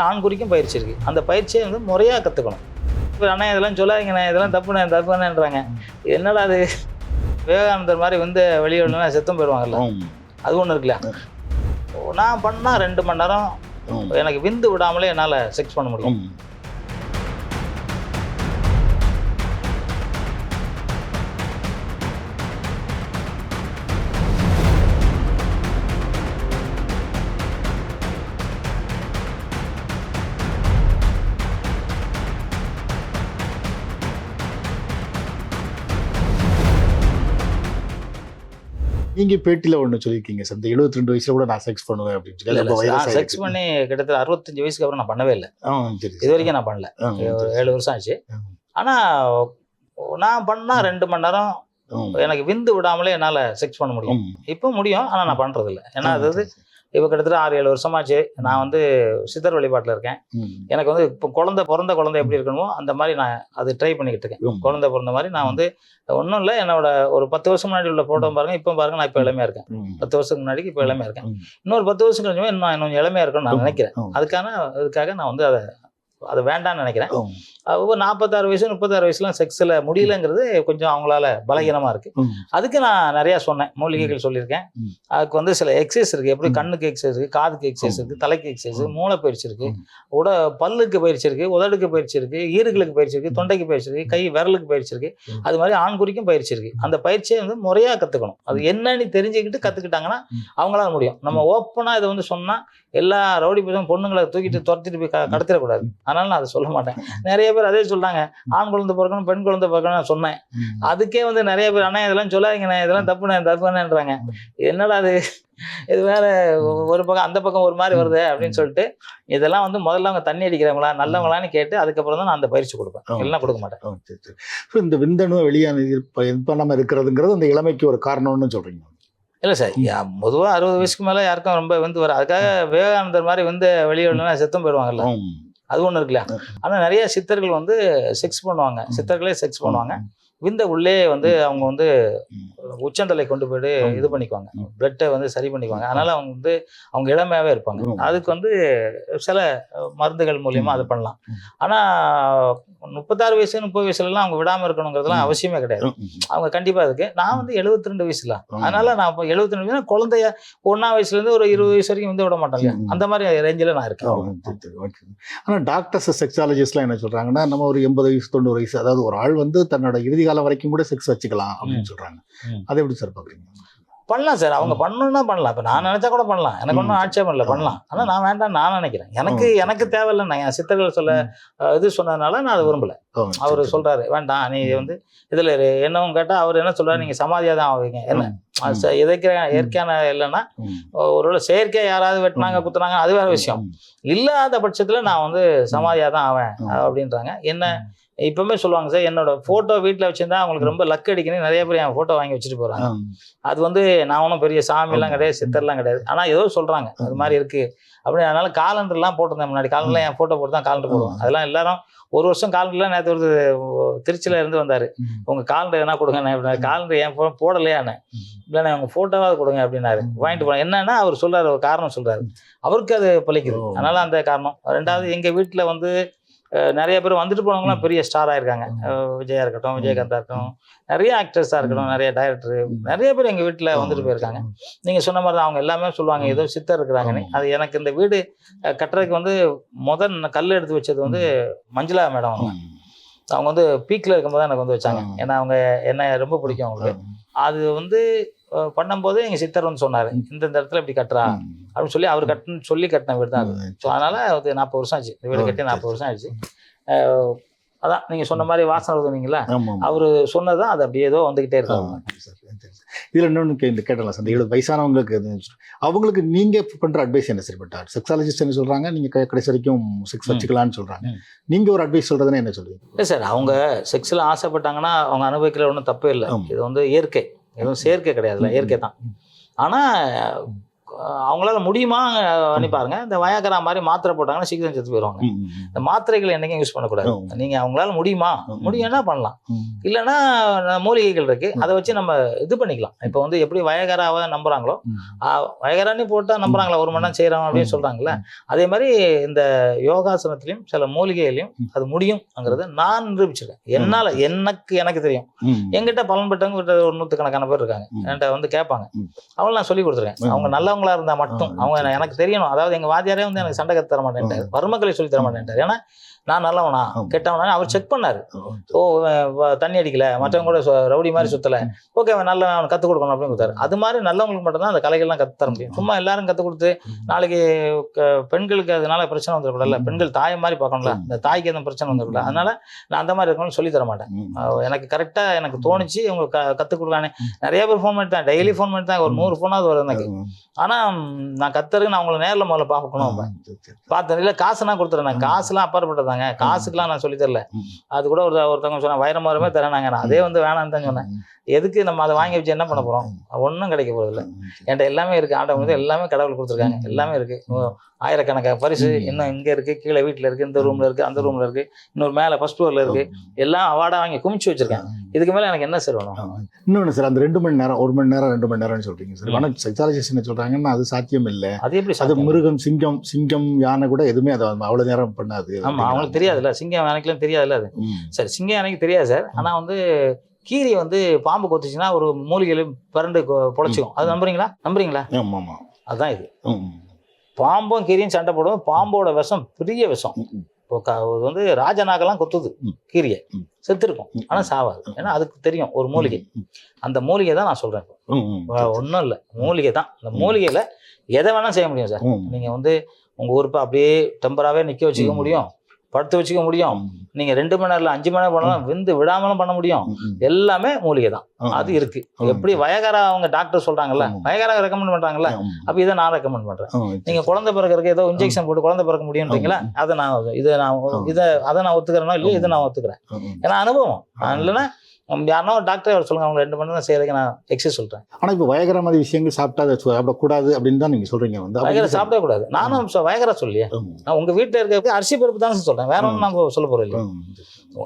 ஆண் குறிக்கும் பயிற்சி இருக்கு. அந்த பயிற்சியை வந்து முறையாக கற்றுக்கணும் இப்போ அண்ணா இதெல்லாம் சொல்லாதீங்கண்ணே இதெல்லாம் தப்புண்ணே தப்புண்ணேன்றாங்க என்னடா அது? விவேகானந்தர் மாதிரி வந்து வெளியே செத்தும் போயிடுவாங்கல்ல. அது ஒன்று இருக்குல்ல? நான் பண்ணால் ரெண்டு மணி நேரம். எனக்கு விந்து விடாமலே என்னால் செக்ஸ் பண்ண முடியும். நீங்க பேட்டியில ஒண்ணு சொல்லியிருக்கீங்க சார். இந்த 72 ரெண்டு வயசுல கூட நான் செக்ஸ் பண்ணுவேன் அப்படின்னு சொல்லி. அது செக்ஸ் பண்ணி கிட்டத்தட்ட அறுபத்தஞ்சு வயசுக்கு அப்புறம் நான் பண்ணவே இல்லை. இது வரைக்கும் நான் பண்ணல. ஒரு. ஏழு வருஷம் ஆச்சு. ஆ. ஆனால் நான் பண்ணால் ரெண்டு மணி நேரம். எனக்கு விந்து விடாமலே என்னால் செக்ஸ் பண்ண முடியும். இப்போ முடியும் ஆனால் நான் பண்ணுறது இல்லை ஏன்னா அதாவது சரி. இப்போ கிட்டத்தட்ட ஆறு ஏழு வருஷமாச்சு நான் வந்து சித்தர் வழிபாட்டில் இருக்கேன். எனக்கு வந்து இப்போ குழந்தை பிறந்த குழந்தை எப்படி இருக்கணுமோ அந்த மாதிரி நான் அது ட்ரை பண்ணிக்கிட்டு இருக்கேன். குழந்தை பிறந்த மாதிரி நான் வந்து ஒன்றும் இல்லை என்னோட ஒரு பத்து வருஷம் முன்னாடி உள்ள ஃபோட்டோ பாருங்க இப்போ பாருங்க நான் இப்போ இளமையா இருக்கேன். பத்து வருஷத்துக்கு முன்னாடி இப்போ இளமையா இருக்கேன். இன்னொரு பத்து வருஷம் கழிஞ்சுமே இன்னும் இன்னும் இளமையா இருக்கணும்னு நான். நினைக்கிறேன். அதுக்கான அதுக்காக நான் வந்து அதை அது வேண்டாம்னு நினைக்கிறேன். ஒவ்வொரு நாற்பத்தாறு வயசு முப்பத்தாறு வயசுலாம் செக்ஸில் முடியலங்கிறது கொஞ்சம் அவங்களால பலகீனமா இருக்கு ம். அதுக்கு நான் நிறைய சொன்னேன் மூலிகைகள் சொல்லியிருக்கேன். அதுக்கு வந்து சில எக்ஸசைஸ் இருக்கு எப்படி. கண்ணுக்கு எக்ஸசைஸ் இருக்கு காதுக்கு எக்ஸசைஸ் ம். இருக்கு தலைக்கு எக்ஸசைஸ். மூளை பயிற்சி இருக்கு ம். உட பல்லுக்கு பயிற்சி இருக்கு உதடுக்கு பயிற்சி இருக்கு ஈறுகளுக்கு பயிற்சி இருக்கு தொண்டைக்கு பயிற்சி இருக்கு கை விரலுக்கு பயிற்சி இருக்கு ம். அது மாதிரி ஆண் குறிக்கும் பயிற்சி இருக்கு அந்த பயிற்சியை வந்து முறையா கத்துக்கணும் அது என்னன்னு தெரிஞ்சுக்கிட்டு கத்துக்கிட்டாங்கன்னா ம். அவங்களால முடியும் நம்ம ஓப்பனா இதை வந்து சொன்னா எல்லா ரவுடி பசங்க பொண்ணுங்களை தூக்கிட்டு துரத்திட்டு போய் க- கடத்திடக்கூடாது அதனால நான் அதை சொல்ல மாட்டேன். நிறைய பேர் அதே சொல்றாங்க. ஆண் குழந்தை பிறக்கணும் பெண் குழந்தை பிறக்கணும் நான் சொன்னேன். அதுக்கே வந்து நிறைய பேர் அண்ணா இதெல்லாம் சொல்லாதீங்கண்ணே இதெல்லாம் தப்புண்ணே தப்புண்ணேன்றாங்க. என்னடா அது இது வேற ஒரு பக்கம் அந்த பக்கம் ஒரு மாதிரி வருது? அப்படின்னு சொல்லிட்டு இதெல்லாம் வந்து முதல்ல அவங்க தண்ணி அடிக்கிறவங்களா நல்லவங்களான்னு கேட்டு அதுக்கப்புறம் தான் நான் அந்த பயிற்சி கொடுப்பேன். இல்லைன்னா கொடுக்க மாட்டேன். இந்த விந்தணு வெளியான இருப்ப இது பண்ணாம இருக்கிறதுங்கிறது அந்த இளமைக்கு ஒரு காரணம்னு சொல்றீங்க. இல்லை சார் பொதுவாக அறுபது வயசுக்கு மேலே யாருக்கும் ரொம்ப வந்து வர அதுக்காக விவேகானந்தர் மாதிரி வந்து வெளியே செத்தும் போயிடுவாங்கல்ல. அது ஒன்று இருக்குல்ல ஆனால் நிறைய சித்தர்கள் வந்து செக்ஸ் பண்ணுவாங்க. சித்தர்களே செக்ஸ் பண்ணுவாங்க விந்த உள்ளே வந்து அவங்க வந்து. உச்சந்தலை கொண்டு போயிட்டு. இது பண்ணிக்குவாங்க. பிளட்டை வந்து சரி பண்ணிக்குவாங்க அதனால அவங்க வந்து அவங்க இளமையாவே இருப்பாங்க. அதுக்கு வந்து சில மருந்துகள் மூலியமா ம். அது பண்ணலாம் ம். முப்பத்தாறு வயசு முப்பது வயசுலலாம் அவங்க விடாம இருக்கணுங்கிறதுலாம். அவசியமே கிடையாது. அவங்க கண்டிப்பா இருக்கு நான் வந்து 72 ரெண்டு வயசுல. அதனால நான் இப்போ எழுபத்தி ரெண்டு வயசு குழந்தைய ஒன்னா வயசுல இருந்து ஒரு இருபது வயசு வரைக்கும் வந்து விட மாட்டேன் இல்லையா ம். அந்த மாதிரி ரேஞ்சில் நான் இருக்கேன் சரி, சரி, okay. ஆனா டாக்டர்ஸ் செக்ஸாலஜிஸ்ட்லாம் என்ன சொல்றாங்கன்னா நம்ம ஒரு எண்பது வயசு தொண்ணூறு வயசு அதாவது ஒரு ஆள் வந்து தன்னோட இறுதி காலம் வரைக்கும் கூட செக்ஸ் வச்சுக்கலாம் அப்படின்னு சொல்றாங்க ம். அதை எப்படி சார் பாக்குறீங்க பண்ணலாம் சார். அவங்க பண்ணணும்னா பண்ணலாம். இப்போ நான் நினைச்சா கூட பண்ணலாம். எனக்கு ஒன்றும். ஆட்சேபம் இல்லை. பண்ணலாம். ஆனால் நான் வேண்டாம் நான் நினைக்கிறேன். எனக்கு. எனக்கு தேவையில்லை. என் சித்தர்கள் சொல்ல இது சொன்னதுனால நான் அதை விரும்பல. அவர் சரி, சொல்றாரு வேண்டாம் நீ வந்து இதுல. என்னவும் கேட்டா அவர் என்ன சொல்றாரு? நீங்க சமாதியா தான் ஆவீங்க. என்ன? இயற்கை இயற்கையான இல்லைன்னா. ஒருவேளை செயற்கையா யாராவது வெட்டினாங்க. குத்துனாங்க அது வேற விஷயம். இல்லாத பட்சத்துல நான் வந்து சமாதியா தான் ஆவேன். அப்படின்றாங்க. என்ன? இப்பவுமே சொல்லுவாங்க சார் என்னோட போட்டோ வீட்ல வச்சிருந்தா அவங்களுக்கு ரொம்ப லக் அடிக்கணும் நிறைய பேர் என் போட்டோ வாங்கி வச்சுட்டு போறாங்க ஆ, அது வந்து நான் ஒன்றும் பெரிய சாமிலாம் கிடையாது சித்தர்லாம் கிடையாது. ஆனா ஏதோ சொல்றாங்க அது மாதிரி இருக்கு. அப்படி அதனால காலண்டர்லாம் போட்டிருந்தேன் முன்னாடி. காலண்டர்ல என் போட்டோ போட்டு தான் காலண்டர் போடுவோம். அதெல்லாம் எல்லாரும் ஒரு வருஷம் காலண்டர்லாம் நேற்று ஒரு திருச்சியில இருந்து வந்தாரு. ம். உங்க காலண்டர் என்ன கொடுங்க காலண்டர் ஏன் போ- போடலையான்னு ம். இல்லைண்ணே உங்க போட்டோவாவது கொடுங்க அப்படின்னாரு. வாங்கிட்டு போனேன் என்னன்னா அவர் சொல்றாரு ஒரு காரணம் சொல்றாரு. அவருக்கு அது பலிக்குது ஓ. அதனால அந்த காரணம். ரெண்டாவது எங்க வீட்டுல வந்து நிறைய பேர் வந்துட்டு போனவங்களாம் பெரிய ஸ்டாரா இருக்காங்க விஜயா இருக்கட்டும் விஜயகாந்தா இருக்கட்டும். நிறைய ஆக்டர்ஸா இருக்கட்டும் நிறைய டைரக்டர். நிறைய பேர் எங்க வீட்டுல வந்துட்டு போயிருக்காங்க. நீங்க சொன்ன மாதிரி தான் அவங்க எல்லாமே சொல்லுவாங்க ஏதோ சித்தர் இருக்கிறாங்கன்னு. அது எனக்கு இந்த வீடு கட்டுறதுக்கு வந்து முதல் கல் எடுத்து வச்சது வந்து மஞ்சுளா மேடம் அவங்க. வந்து பீக்ல இருக்கும்போது எனக்கு வந்து வச்சாங்க. ஏன்னா அவங்க என்ன ரொம்ப பிடிக்கும் அவங்களுக்கு. அது வந்து பண்ணும்போது எங்க சித்தர் வந்து சொன்னாரு. இந்த இடத்துல இப்படி கட்டுறா. அப்படின்னு சொல்லி அவர் கட்டுன்னு சொல்லி கட்டின வீடு தான் அது. ஸோ அதனால அது நாற்பது வருஷம் ஆச்சு இந்த வீடு கட்டி நாற்பது வருஷம் ஆயிடுச்சு அதான் நீங்க சொன்ன மாதிரி வாசனை ஆமா. அவரு சொன்னதான் அது அப்படியே ஏதோ வந்துகிட்டே ஆ, இருக்காங்க. இதுல இன்னொன்னு கே- இந்த கேட்டலாம் சார் இந்த வயசானவங்களுக்கு அவங்களுக்கு நீங்க பண்ற அட்வைஸ் என்ன சரி பட்டார் செக்ஸாலஜிஸ்ட் என்ன சொல்றாங்க நீங்க க- கடைசி வரைக்கும் செக்ஸ் ம். வச்சுக்கலாம்னு சொல்றாங்க ம். நீங்க ஒரு அட்வைஸ் சொல்றதுன்னா என்ன சொல்றீங்க இல்லை சார் அவங்க செக்ஸில் ஆசைப்பட்டாங்கன்னா அவங்க அனுபவிக்கல ஒன்றும் தப்பே இல்லை. இது வந்து இயற்கை எதுவும் செயற்கை கிடையாதுல்ல. இயற்கை தான் ஆனால் அவங்களால முடியுமா பண்ணி பாருங்க இந்த வயாகரா மாதிரி மாத்திரை போட்டாங்கன்னா சீக்கிரம் செத்து போயிடுவாங்க இந்த மாத்திரைகள் என்னைக்கும் யூஸ் பண்ணக்கூடாது. நீங்க அவங்களால முடியுமா. முடியும்னா பண்ணலாம். இல்லைன்னா மூலிகைகள் இருக்கு அதை வச்சு நம்ம இது பண்ணிக்கலாம் இப்போ வந்து எப்படி வயகராவை நம்புறாங்களோ ம். வயகரானி போட்டா நம்புறாங்களா ஒரு மணி நேரம் செய்யறோம் அப்படின்னு. சொல்றாங்கல்ல அதே மாதிரி இந்த யோகாசனத்திலையும் சில மூலிகைகளையும். அது முடியும்ங்கிறத நான் நிரூபிச்சிருக்கேன் என்னால எனக்கு எனக்கு தெரியும் ம். என்கிட்ட பலன் பெற்றவங்க கிட்ட ஒரு நூற்றுக்கணக்கான பேர் இருக்காங்க. என்கிட்ட வந்து கேட்பாங்க ம். அவங்கள நான் சொல்லி கொடுத்துருக்கேன். அவங்க நல்லவங்களா இருந்தா மட்டும். அவங்க எனக்கு தெரியணும். அதாவது எங்க வாத்தியாரே வந்து எனக்கு சண்டை கத்து தர மாட்டேன்ட்டாரு. மருமக்களை சொல்லி தர மாட்டேன்ட்டாரு. ஏன்னா நான் நல்லவனா. கெட்டவனா? அவர் செக் பண்ணாரு. ஓ தண்ணி அடிக்கல. மற்றவங்க கூட ரவுடி மாதிரி சுத்தல. ஓகே அவன் நல்ல அவன் கற்றுக் கொடுக்கணும் அப்படின்னு கொடுத்தாரு. அது மாதிரி நல்லவங்களுக்கு மட்டும்தான் அந்த கலைகள்லாம் கத்து தர முடியும். சும்மா எல்லாரும் கற்றுக் கொடுத்து நாளைக்கு பெண்களுக்கு அதனால பிரச்சனை வந்துடக்கூடாதுல்ல. பெண்கள் தாய் மாதிரி பார்க்கணும்ல. இந்த தாய்க்கு எதுவும் பிரச்சனை வந்துடக்கூடாது அதனால நான் அந்த மாதிரி இருக்கணும்னு சொல்லி தர மாட்டேன். எனக்கு கரெக்டா எனக்கு தோணுச்சு. இவங்க க கற்றுக் கொடுக்கலான்னு. நிறைய பேர் ஃபோன் பண்ணிட்டேன் டெய்லி ஃபோன் பண்ணிட்டேன் ஒரு நூறு ஃபோனாவது வரும் எனக்கு ம். ஆனா ம், நான் கத்துறதுக்கு நான் உங்களை நேர்ல முதல்ல பார்க்கணும். பார்த்தேன். இல்ல காசு நான் கொடுத்துறேன் நான். காசுலாம் அப்பாற்பட்டதாங்க. காசுக்கெல்லாம் நான் சொல்லி தரல. ம். அது கூட ஒரு ஒருத்தவங்க சொன்னா வைரமாருமே தரேனாங்க நான் அதே வந்து வேணாம்னு தான் சொன்னேன். எதுக்கு நம்ம அதை வாங்கி வச்சு என்ன பண்ண போறோம்? ஒன்றும் கிடைக்க போறது இல்ல. என்கிட்ட எல்லாமே இருக்கு. ஆண்டவங்க வந்து எல்லாமே கடவுள் கொடுத்துருக்காங்க. எல்லாமே இருக்கு. ஓ, ஆயிரக்கணக்கான பரிசு. இன்னும் இங்க இருக்கு. கீழே வீட்டுல இருக்கு. இந்த ரூம்ல இருக்கு. அந்த ரூம்ல இருக்கு. இன்னொரு மேல ஃபர்ஸ்ட் ஃப்ளோர்ல இருக்கு. எல்லாம் அவார்டா வாங்கி குமிச்சு வச்சிருக்கேன். இதுக்கு மேல எனக்கு என்ன சார் வேணும்? ஆ. இன்னொன்னு சார் அந்த ரெண்டு மணி நேரம் ஒரு மணி நேரம் ரெண்டு மணி நேரம்னு சொல்றீங்க சார் ம். ஆனா செக்ஸாலஜிஸ்ட் என்ன சொல்றாங்கன்னா அது சாத்தியம் இல்ல அது எப்படி அது? மிருகம் சிங்கம் சிங்கம் யானை கூட எதுவுமே அதை அவ்வளவு நேரம் பண்ணாது. ஆமா அவங்களுக்கு தெரியாதுல்ல சிங்கம் யானைக்கெல்லாம் தெரியாதுல்ல அது. சரி சிங்கம் யானைக்கு தெரியாது சார் ஆனா வந்து கீரி வந்து பாம்பு கொத்துச்சுன்னா ஒரு மூலிகையில பிறண்டு பொழைச்சிக்கும் அது நம்புறீங்களா? நம்புறீங்களா? ஆமா ஆமா. அதுதான் இது. பாம்பும் கீரியும் சண்டை போடும். பாம்போட விஷம் பெரிய விஷம். இப்போ க- வந்து ராஜநாகெல்லாம் கொத்துது. கீரியை. செத்துருக்கும் ம். ஆனா சாவாது ஏன்னா அதுக்கு தெரியும் ஒரு மூலிகை. அந்த மூலிகை தான் நான் சொல்றேன் இப்போ. ம். ம். ஒண்ணும் இல்ல மூலிகை தான் அந்த மூலிகையில எதை வேணா செய்ய முடியும் சார் ம். நீங்க வந்து உங்க உறுப்பை அப்படியே டெம்பராவே நிக்க வச்சுக்க. முடியும் படுத்து வச்சுக்க முடியும். நீங்க ரெண்டு மணி நேரம் அஞ்சு மணி நேரம் பண்ணலாம் விந்து விடாமலும் பண்ண முடியும். எல்லாமே மூலிகை தான். அது இருக்கு. எப்படி வயகாரா அவங்க டாக்டர் சொல்றாங்கல்ல. வயகாரா ரெக்கமெண்ட் பண்றாங்கல்ல. அப்ப இதை நான் ரெக்கமெண்ட் பண்றேன். நீங்க குழந்தை பிறக்கிறதுக்கு ஏதோ இன்ஜெக்ஷன் போட்டு குழந்தை பிறக்க முடியும்ன்றீங்களா. அதை நான் இதை நான். இதை அதை நான் ஒத்துக்கிறேனோ இல்லையோ இதை நான் ஒத்துக்கிறேன். ஏன்னா அனுபவம். இல்லைன்னா யாருன்னா ஒரு டாக்டர் அவர் சொல்லுங்க அவங்க ரெண்டு மணி நேரம் செய்யறதுக்கு நான் எக்ஸஸ் சொல்றேன். ஆனா இப்ப வயகர மாதிரி விஷயங்கள் சாப்பிட்டா அதை சாப்பிடக்கூடாது அப்படின்னு தான் நீங்க சொல்றீங்க வந்து. வயகரை இது- சாப்பிடவே கூடாது. நானும் வயகரா சொல்லியே. நான் உங்க வீட்டுல இருக்க அரிசி பருப்பு தான் சொல்றேன். வேற ஒன்றும் நான் சொல்ல போறேன்.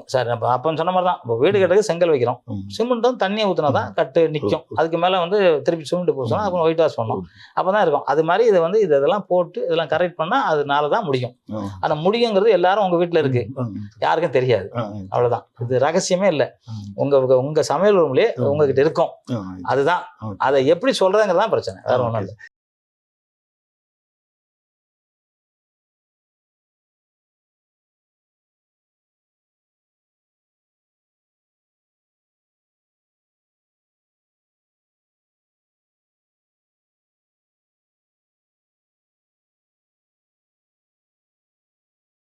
சார் நம்ம அப்போ சொன்ன மாதிரி தான். இப்போ வீடு கட்டுறதுக்கு செங்கல் வைக்கிறோம். ம். சிமெண்ட்டும் தண்ணியை ஊற்றினா தான் கட்டு நிற்கும் அதுக்கு மேலே வந்து திருப்பி சிமெண்ட் பூசணும் அப்புறம் ஒயிட் வாஷ் பண்ணணும். அப்போ தான் இருக்கும். அது மாதிரி இது வந்து இது இதெல்லாம் போட்டு இதெல்லாம் கரெக்ட் பண்ணால் அதனால தான் முடியும். ஆனால் முடியுங்கிறது எல்லாரும் உங்கள் வீட்டில் இருக்கு. யாருக்கும் தெரியாது. ம். அவ்வளவுதான். இது ரகசியமே இல்லை. ம். உங்க உங்க- உங்க சமையல் ரூம்லயே. உங்ககிட்ட இருக்கும். அதுதான். அதை எப்படி சொல்றதுங்கிறது தான் பிரச்சனை. வேற ஒன்றும் இல்லை.